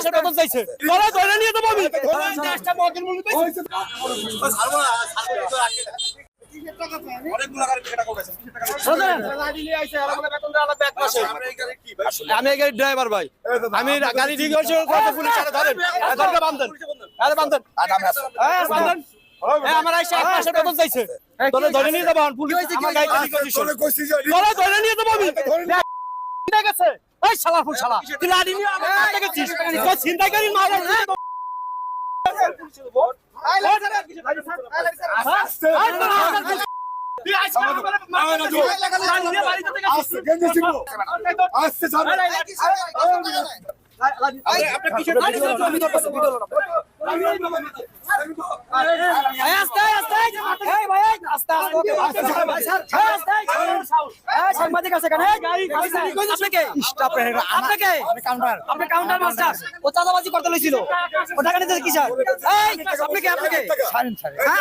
মাসের বেতন চাইছে? তোরা ধরে নিয়ে যাব আমি। দেশটা মদের মূল্য আমি গাড়ির ড্রাইভার ভাই। আমি গাড়ি ঠিক হয়েছে পুলিশ ধরেন। ধরে বান্ধন। আরে বান্ধন। বান্ধন। আমার আইসা এক মাসের বেতন চাইছে। তোরা ধরে নিয়ে যাব পুলিশ আমার গাড়ি ঠিক হয়েছে? তোরা ধরে নিয়ে যাব আমি। ঠিক আছে এই শালা ফুল শালা তুই লাড়ি নিয়ে আমার কাছে গেছিস তুই ছিনতাইকারী মারা তুই আইসা আমার মারা লাড়ি নিয়ে বাড়িতে থেকে আসতে ছাড়ো আপনি কিসের গাড়ি চালাচ্ছেন? আমি তো এই আস্তে আস্তে এই ভাই এই আস্তে আস্তে ওকে আস্তে ভাই স্যার এই আস্তে এই সাংবাদিক আছে আপনি স্টাফ কাউন্টার আপনি কাউন্টার মাস্টার ও চাঁদাবাজি করতে লইছিল। ও টাকা নিতে কি স্যার? এই আপনি হ্যাঁ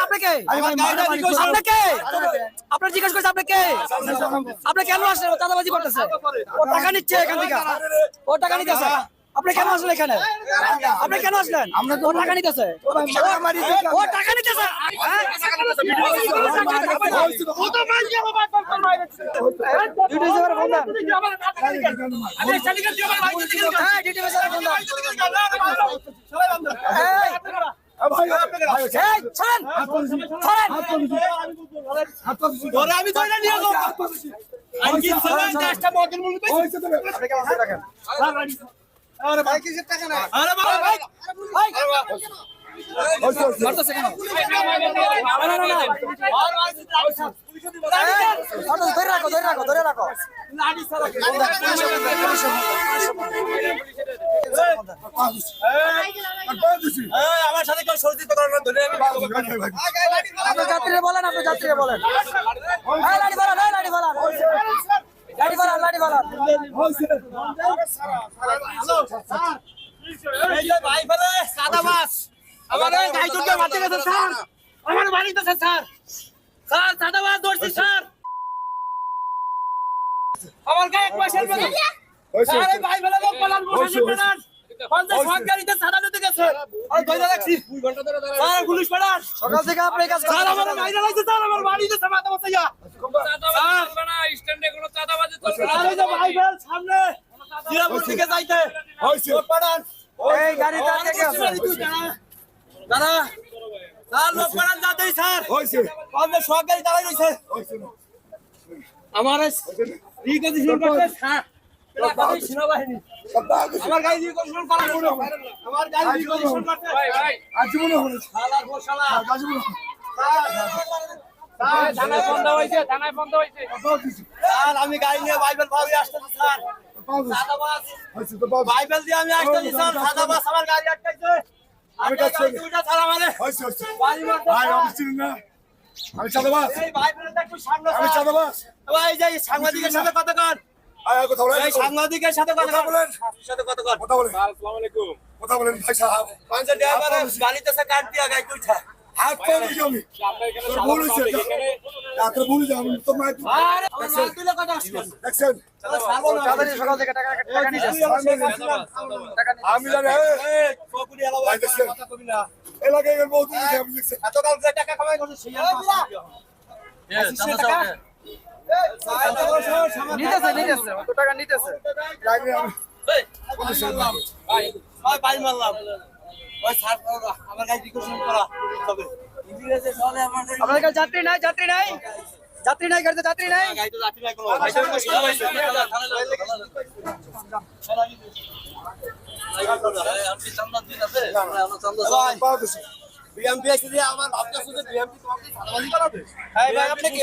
আপনার জিজ্ঞেস করছে কেন আসলেন? ও চাঁদাবাজি করতেছে। ও টাকা নিচ্ছে এখান থেকে। ও টাকা নিতেছে। আপনি কেন আসলেন এখানে? আপনি কেন আসলেন? আমরা টাকা নিতেছে। ও টাকা নিতেছে। হ্যাঁ? ডিউটি অফিসারের ফোন দেন। হ্যাঁ, ডিউটি অফিসারের ফোন দেন। এই, এই, ছাড়েন, ছাড়েন। ওরা আমি ধরে নিয়ে যাব আজকে সবাই মূল্য পেয়েছে আরে ভাই টাকা না আরে ভাই ভাই না। এই, ধরে রাখো, ধরে রাখো, ধরে বলেন, যাত্রীরা বলেন। লাঠি ফেলান। এই যে ভাই সাদা মাছ আমার এই গাই দুটো মারতে গেছে স্যার। আমার বাড়িতে স্যার। স্যার মাছ ধরছি স্যার। আমার গায়ে এক বেতন স্যার ভাই ফেলে লোক পালান বসে পালান পঞ্চাশ ভাগ গাড়িতে সাদা গেছে। আর ধরে রাখছি স্যার পুলিশ পালান। সকাল থেকে আপনি কাজ স্যার আমার মাইরা লাগছে স্যার আমার বাড়িতে স্যার। এই যে ভাই ফেল সামনে। জিরাপুর দিকে যাইতে। লোক পাঠান এই গাড়ি থেকে আছে। দাদা স্যার লোক পাঠান যাতেই স্যার। হয়েছে আমাদের সরকারি দাঁড়াই রয়েছে আমার ঠিক করতে স্যার। সেনাবাহিনী। আমার গাড়ি করা আমার গাড়ি দিয়ে করতে ভাই ভাই। আজীবনে হয়েছে শালা গোশালা আজীবনে থানায় বন্ধ হয়েছে থানায় বন্ধ হয়েছে। স্যার আমি গাড়ি নিয়ে বাইবেল ভাবি আসতেছি স্যার। বাইবেল দিয়ে আমি আসতেছি স্যার। সাদা বাস আমার গাড়ি আটকাইছে। আমি কাজ করি। দুইটা ছাড়া মানে? হয়েছে হয়েছে ভাই আমি চিনি না। আমি চাঁদাবাস এই বাইবেলটা একটু সামনে আমি। চাঁদাবাস ভাই যাই সাংবাদিকের সাথে কথা কর কথা বলেন। সাংবাদিকের সাথে কথা কথা বলেন। বলেন সাথে কথা কন কথা বলেন। কথা বলেন ভাই সাহেব। গাড়িতে সে কাট দিয়া গাই কইছা হাত পা দিছি আমি তোর ভুল হয়েছে রাত্রে ভুল আমি দেখছেন? টাকা। আমি জানি এলাকায় কামাই করছে নিতেছে নিতেছে অত টাকা নিতেছে। ভাই ভাই মারলাম। ওই স্যার আমার করা তবে কাছে যাত্রী নাই যাত্রী নাই যাত্রী নাই গাড়িতে যাত্রী নাই বিএমপি আমার ভাবতে শুধু বিএমপি তোমাকে সাদাবাজি করাবে হ্যাঁ ভাই আপনি কি